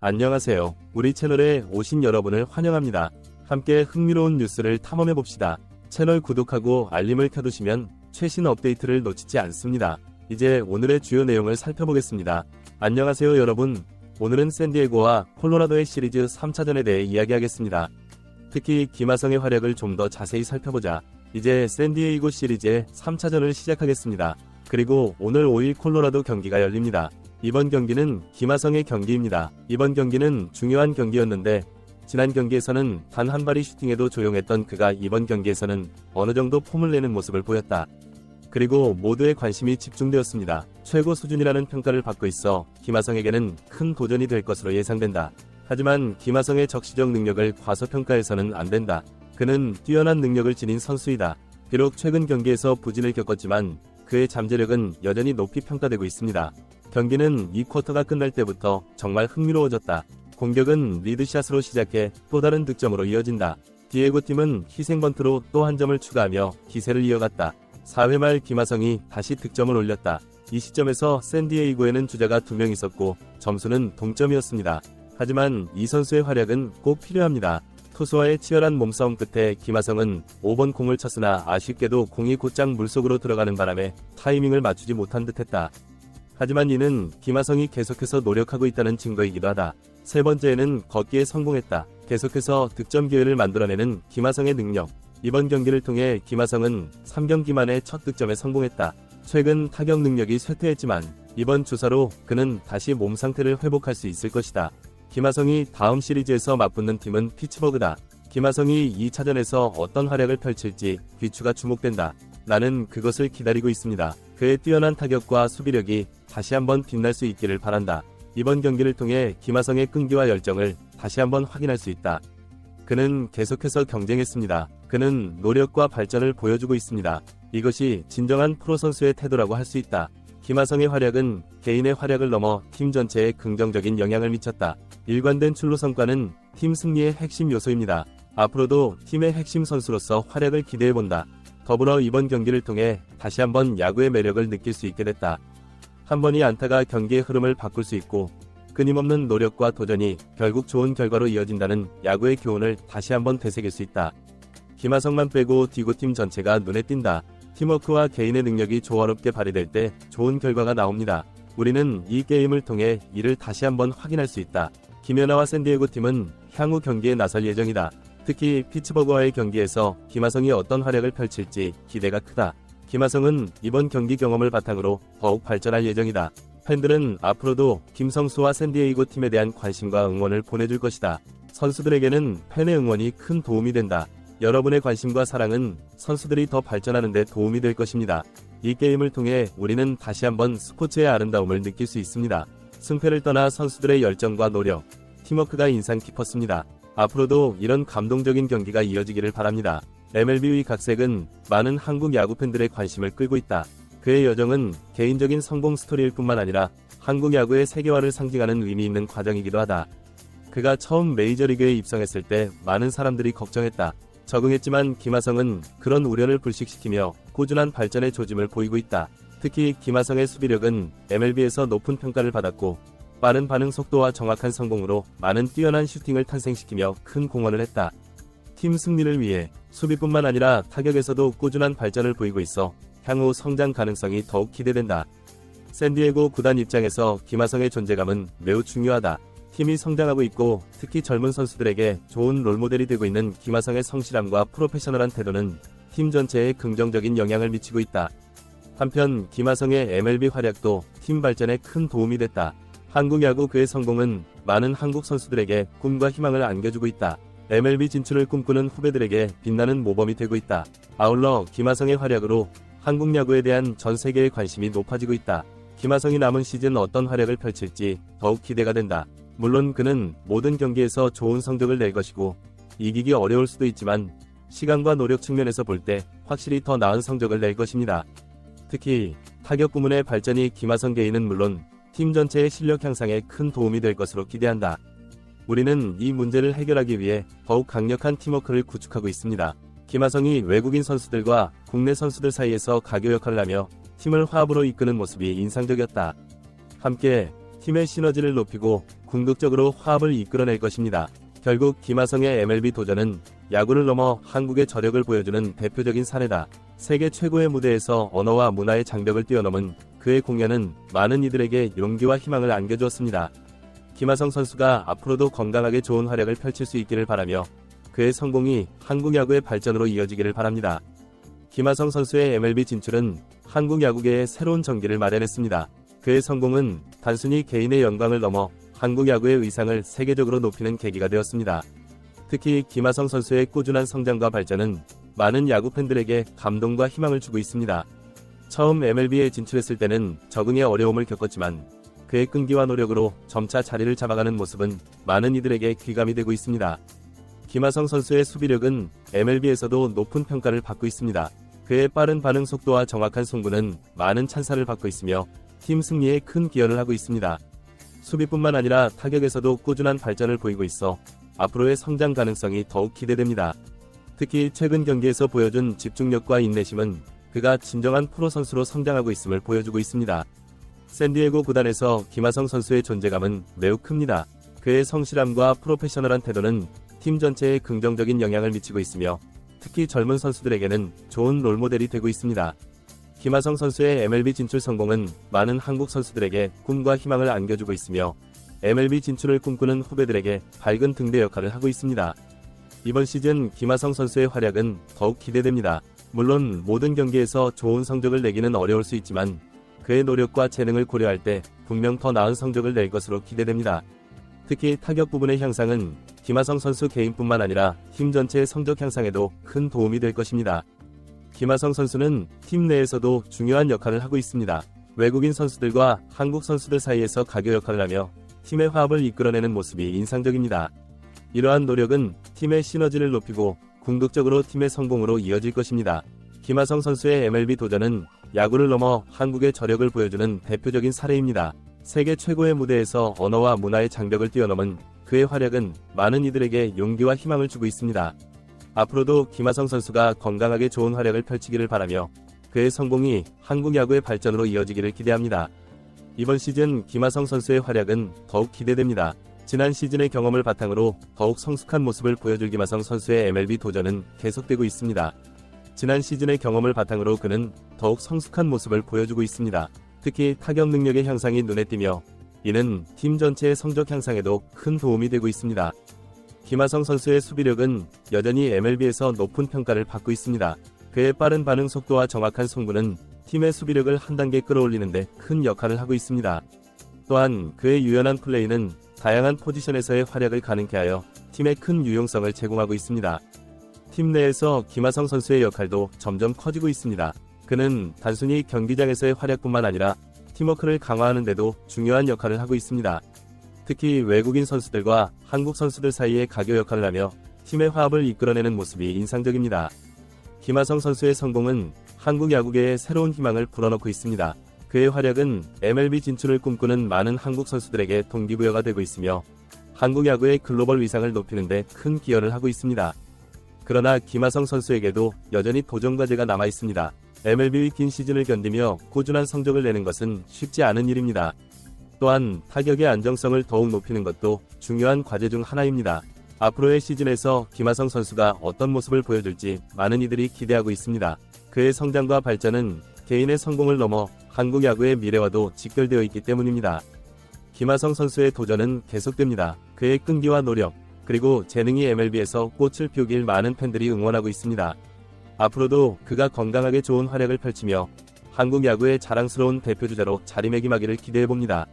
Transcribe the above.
안녕하세요. 우리 채널에 오신 여러분을 환영합니다. 함께 흥미로운 뉴스를 탐험해 봅시다. 채널 구독하고 알림을 켜두시면 최신 업데이트를 놓치지 않습니다. 이제 오늘의 주요 내용을 살펴보겠습니다. 안녕하세요 여러분. 오늘은 샌디에고와 콜로라도의 시리즈 3차전에 대해 이야기하겠습니다. 특히 김하성의 활약을 좀 더 자세히 살펴보자. 이제 샌디에이고 시리즈의 3차전을 시작하겠습니다. 그리고 오늘 5일 콜로라도 경기가 열립니다. 이번 경기는 김하성의 경기입니다. 이번 경기는 중요한 경기였는데 지난 경기에서는 단 한 발이 슈팅에도 조용했던 그가 이번 경기에서는 어느 정도 폼을 내는 모습을 보였다. 그리고 모두의 관심이 집중되었습니다. 최고 수준이라는 평가를 받고 있어 김하성에게는 큰 도전이 될 것으로 예상된다. 하지만 김하성의 적시적 능력을 과소평가해서는 안 된다. 그는 뛰어난 능력을 지닌 선수이다. 비록 최근 경기에서 부진을 겪었지만 그의 잠재력은 여전히 높이 평가되고 있습니다. 경기는 이 쿼터가 끝날 때부터 정말 흥미로워졌다. 공격은 리드샷으로 시작해 또 다른 득점으로 이어진다. 디에고 팀은 희생번트로 또 한 점을 추가하며 기세를 이어갔다. 4회 말 김하성이 다시 득점을 올렸다. 이 시점에서 샌디에이고에는 주자가 2명 있었고 점수는 동점이었습니다. 하지만 이 선수의 활약은 꼭 필요합니다. 투수와의 치열한 몸싸움 끝에 김하성은 5번 공을 쳤으나 아쉽게도 공이 곧장 물속으로 들어가는 바람에 타이밍을 맞추지 못한 듯했다. 하지만 이는 김하성이 계속해서 노력하고 있다는 증거이기도 하다. 세 번째에는 걷기에 성공했다. 계속해서 득점 기회를 만들어내는 김하성의 능력. 이번 경기를 통해 김하성은 3경기 만에 첫 득점에 성공했다. 최근 타격 능력이 쇠퇴했지만 이번 주사로 그는 다시 몸 상태를 회복할 수 있을 것이다. 김하성이 다음 시리즈에서 맞붙는 팀은 피츠버그다. 김하성이 2차전에서 어떤 활약을 펼칠지 귀추가 주목된다. 나는 그것을 기다리고 있습니다. 그의 뛰어난 타격과 수비력이 다시 한번 빛날 수 있기를 바란다. 이번 경기를 통해 김하성의 끈기와 열정을 다시 한번 확인할 수 있다. 그는 계속해서 경쟁했습니다. 그는 노력과 발전을 보여주고 있습니다. 이것이 진정한 프로 선수의 태도라고 할 수 있다. 김하성의 활약은 개인의 활약을 넘어 팀 전체에 긍정적인 영향을 미쳤다. 일관된 출루 성과는 팀 승리의 핵심 요소입니다. 앞으로도 팀의 핵심 선수로서 활약을 기대해본다. 더불어 이번 경기를 통해 다시 한번 야구의 매력을 느낄 수 있게 됐다. 한 번의 안타가 경기의 흐름을 바꿀 수 있고 끊임없는 노력과 도전이 결국 좋은 결과로 이어진다는 야구의 교훈을 다시 한번 되새길 수 있다. 김하성만 빼고 디고팀 전체가 눈에 띈다. 팀워크와 개인의 능력이 조화롭게 발휘될 때 좋은 결과가 나옵니다. 우리는 이 게임을 통해 이를 다시 한번 확인할 수 있다. 김연아와 샌디에고 팀은 향후 경기에 나설 예정이다. 특히 피츠버그와의 경기에서 김하성이 어떤 활약을 펼칠지 기대가 크다. 김하성은 이번 경기 경험을 바탕으로 더욱 발전할 예정이다. 팬들은 앞으로도 김성수와 샌디에이고 팀에 대한 관심과 응원을 보내줄 것이다. 선수들에게는 팬의 응원이 큰 도움이 된다. 여러분의 관심과 사랑은 선수들이 더 발전하는 데 도움이 될 것입니다. 이 게임을 통해 우리는 다시 한번 스포츠의 아름다움을 느낄 수 있습니다. 승패를 떠나 선수들의 열정과 노력, 팀워크가 인상 깊었습니다. 앞으로도 이런 감동적인 경기가 이어지기를 바랍니다. MLB의 각색은 많은 한국 야구 팬들의 관심을 끌고 있다. 그의 여정은 개인적인 성공 스토리일 뿐만 아니라 한국 야구의 세계화를 상징하는 의미 있는 과정이기도 하다. 그가 처음 메이저리그에 입성했을 때 많은 사람들이 걱정했다. 적응했지만 김하성은 그런 우려를 불식시키며 꾸준한 발전의 조짐을 보이고 있다. 특히 김하성의 수비력은 MLB에서 높은 평가를 받았고 빠른 반응 속도와 정확한 성공으로 많은 뛰어난 슈팅을 탄생시키며 큰 공헌을 했다. 팀 승리를 위해 수비뿐만 아니라 타격에서도 꾸준한 발전을 보이고 있어 향후 성장 가능성이 더욱 기대된다. 샌디에고 구단 입장에서 김하성의 존재감은 매우 중요하다. 팀이 성장하고 있고 특히 젊은 선수들에게 좋은 롤모델이 되고 있는 김하성의 성실함과 프로페셔널한 태도는 팀 전체에 긍정적인 영향을 미치고 있다. 한편 김하성의 MLB 활약도 팀 발전에 큰 도움이 됐다. 한국 야구 그의 성공은 많은 한국 선수들에게 꿈과 희망을 안겨주고 있다. MLB 진출을 꿈꾸는 후배들에게 빛나는 모범이 되고 있다. 아울러 김하성의 활약으로 한국 야구에 대한 전 세계의 관심이 높아지고 있다. 김하성이 남은 시즌 어떤 활약을 펼칠지 더욱 기대가 된다. 물론 그는 모든 경기에서 좋은 성적을 낼 것이고 이기기 어려울 수도 있지만 시간과 노력 측면에서 볼 때 확실히 더 나은 성적을 낼 것입니다. 특히 타격 부문의 발전이 김하성 개인은 물론 팀 전체의 실력 향상에 큰 도움이 될 것으로 기대한다. 우리는 이 문제를 해결하기 위해 더욱 강력한 팀워크를 구축하고 있습니다. 김하성이 외국인 선수들과 국내 선수들 사이에서 가교 역할을 하며 팀을 화합으로 이끄는 모습이 인상적이었다. 함께 팀의 시너지를 높이고 궁극적으로 화합을 이끌어낼 것입니다. 결국 김하성의 MLB 도전은 야구를 넘어 한국의 저력을 보여주는 대표적인 사례다. 세계 최고의 무대에서 언어와 문화의 장벽을 뛰어넘은 그의 공연은 많은 이들에게 용기와 희망을 안겨주었습니다. 김하성 선수가 앞으로도 건강하게 좋은 활약을 펼칠 수 있기를 바라며 그의 성공이 한국 야구의 발전으로 이어지기를 바랍니다. 김하성 선수의 MLB 진출은 한국 야구계의 새로운 전기를 마련했습니다. 그의 성공은 단순히 개인의 영광을 넘어 한국 야구의 의상을 세계적으로 높이는 계기가 되었습니다. 특히 김하성 선수의 꾸준한 성장과 발전은 많은 야구 팬들에게 감동과 희망을 주고 있습니다. 처음 MLB에 진출했을 때는 적응의 어려움을 겪었지만 그의 끈기와 노력으로 점차 자리를 잡아가는 모습은 많은 이들에게 귀감이 되고 있습니다. 김하성 선수의 수비력은 MLB에서도 높은 평가를 받고 있습니다. 그의 빠른 반응 속도와 정확한 송구는 많은 찬사를 받고 있으며 팀 승리에 큰 기여를 하고 있습니다. 수비뿐만 아니라 타격에서도 꾸준한 발전을 보이고 있어 앞으로의 성장 가능성이 더욱 기대됩니다. 특히 최근 경기에서 보여준 집중력과 인내심은 그가 진정한 프로 선수로 성장하고 있음을 보여주고 있습니다. 샌디에고 구단에서 김하성 선수의 존재감은 매우 큽니다. 그의 성실함과 프로페셔널한 태도는 팀 전체에 긍정적인 영향을 미치고 있으며 특히 젊은 선수들에게는 좋은 롤모델이 되고 있습니다. 김하성 선수의 MLB 진출 성공은 많은 한국 선수들에게 꿈과 희망을 안겨주고 있으며 MLB 진출을 꿈꾸는 후배들에게 밝은 등대 역할을 하고 있습니다. 이번 시즌 김하성 선수의 활약은 더욱 기대됩니다. 물론 모든 경기에서 좋은 성적을 내기는 어려울 수 있지만 그의 노력과 재능을 고려할 때 분명 더 나은 성적을 낼 것으로 기대됩니다. 특히 타격 부분의 향상은 김하성 선수 개인뿐만 아니라 팀 전체의 성적 향상에도 큰 도움이 될 것입니다. 김하성 선수는 팀 내에서도 중요한 역할을 하고 있습니다. 외국인 선수들과 한국 선수들 사이에서 가교 역할을 하며 팀의 화합을 이끌어내는 모습이 인상적입니다. 이러한 노력은 팀의 시너지를 높이고 궁극적으로 팀의 성공으로 이어질 것입니다. 김하성 선수의 MLB 도전은 야구를 넘어 한국의 저력을 보여주는 대표적인 사례입니다. 세계 최고의 무대에서 언어와 문화의 장벽을 뛰어넘은 그의 활약은 많은 이들에게 용기와 희망을 주고 있습니다. 앞으로도 김하성 선수가 건강하게 좋은 활약을 펼치기를 바라며 그의 성공이 한국 야구의 발전으로 이어지기를 기대합니다. 이번 시즌 김하성 선수의 활약은 더욱 기대됩니다. 지난 시즌의 경험을 바탕으로 더욱 성숙한 모습을 보여줄 김하성 선수의 MLB 도전은 계속되고 있습니다. 지난 시즌의 경험을 바탕으로 그는 더욱 성숙한 모습을 보여주고 있습니다. 특히 타격 능력의 향상이 눈에 띄며 이는 팀 전체의 성적 향상에도 큰 도움이 되고 있습니다. 김하성 선수의 수비력은 여전히 MLB에서 높은 평가를 받고 있습니다. 그의 빠른 반응 속도와 정확한 송구는 팀의 수비력을 한 단계 끌어올리는데 큰 역할을 하고 있습니다. 또한 그의 유연한 플레이는 다양한 포지션에서의 활약을 가능케 하여 팀에 큰 유용성을 제공하고 있습니다. 팀 내에서 김하성 선수의 역할도 점점 커지고 있습니다. 그는 단순히 경기장에서의 활약뿐만 아니라 팀워크를 강화하는 데도 중요한 역할을 하고 있습니다. 특히 외국인 선수들과 한국 선수들 사이의 가교 역할을 하며 팀의 화합을 이끌어내는 모습이 인상적입니다. 김하성 선수의 성공은 한국 야구계에 새로운 희망을 불어넣고 있습니다. 그의 활약은 MLB 진출을 꿈꾸는 많은 한국 선수들에게 동기부여가 되고 있으며 한국 야구의 글로벌 위상을 높이는데 큰 기여를 하고 있습니다. 그러나 김하성 선수에게도 여전히 도전 과제가 남아 있습니다. MLB의 긴 시즌을 견디며 꾸준한 성적을 내는 것은 쉽지 않은 일입니다. 또한 타격의 안정성을 더욱 높이는 것도 중요한 과제 중 하나입니다. 앞으로의 시즌에서 김하성 선수가 어떤 모습을 보여줄지 많은 이들이 기대하고 있습니다. 그의 성장과 발전은 개인의 성공을 넘어 한국 야구의 미래와도 직결되어 있기 때문입니다. 김하성 선수의 도전은 계속됩니다. 그의 끈기와 노력, 그리고 재능이 MLB에서 꽃을 피우길 많은 팬들이 응원하고 있습니다. 앞으로도 그가 건강하게 좋은 활약을 펼치며 한국 야구의 자랑스러운 대표주자로 자리매김하기를 기대해봅니다.